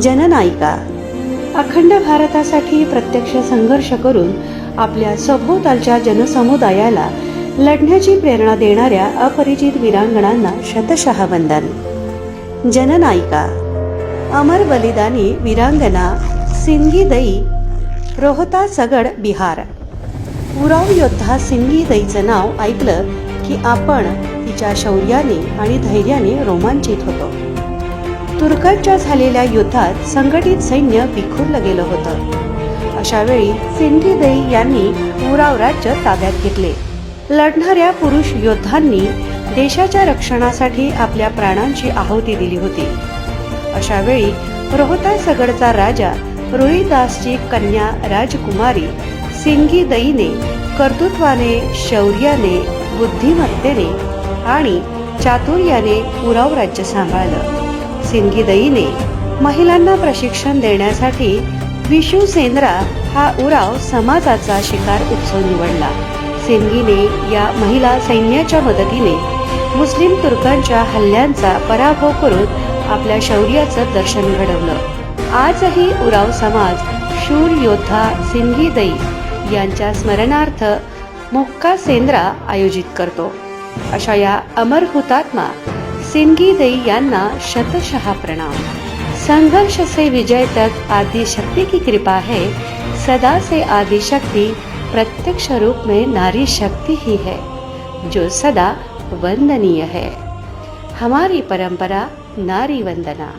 जननायिका. अखंड भारतासाठी प्रत्यक्ष संघर्ष करून आपल्या सभोवतालच्या जनसमुदायाला लढण्याची प्रेरणा देणाऱ्या अपरिचित वीरांगणांना शतशः वंदन. जननायिका. अमर बलिदानी वीरांगना सिंगी दई रोहता सगड बिहार. उराव योद्धा सिंगी दईचं नाव ऐकलं की आपण तिच्या शौर्याने आणि धैर्याने रोमांचित होतो. तुर्कांच्या झालेल्या युद्धात संघटित सैन्य विखुरलं गेलं होतं. अशा वेळी सिंगी दई यांनी उराव राज्य ताब्यात घेतले. लढणाऱ्या पुरुष योद्धांनी देशाच्या रक्षणासाठी आपल्या प्राणांची आहुती दिली होती. अशा वेळी रोहता सगडचा राजा रोहिदासची कन्या राजकुमारी सिंगी दईने कर्तृत्वाने शौर्याने बुद्धिमत्तेने आणि चातुर्याने उराव राज्य सांभाळलं. सिंगीदईने महिलांना प्रशिक्षण देण्यासाठी विशू सेंद्रा हा उराव समाजाचा शिकार उत्सव निवडला. सिंगीने या महिला सैन्याच्या मदतीने मुस्लिम तुर्कांच्या हल्ल्यांचा पराभव करून आपल्या शौर्याचं दर्शन घडवलं. आजही उराव समाज शूर योद्धा सिंगी दई यांच्या स्मरणार्थ मुक्का सेंद्रा आयोजित करतो. अशा या अमर हुतात्मा सिंगी दई यांना शतशः प्रणाम. संघर्ष से विजय तक आदि शक्ति की कृपा है. सदा से आदि शक्ति प्रत्यक्ष रूप में नारी शक्ति ही है, जो सदा वंदनीय है. हमारी परंपरा नारी वंदना।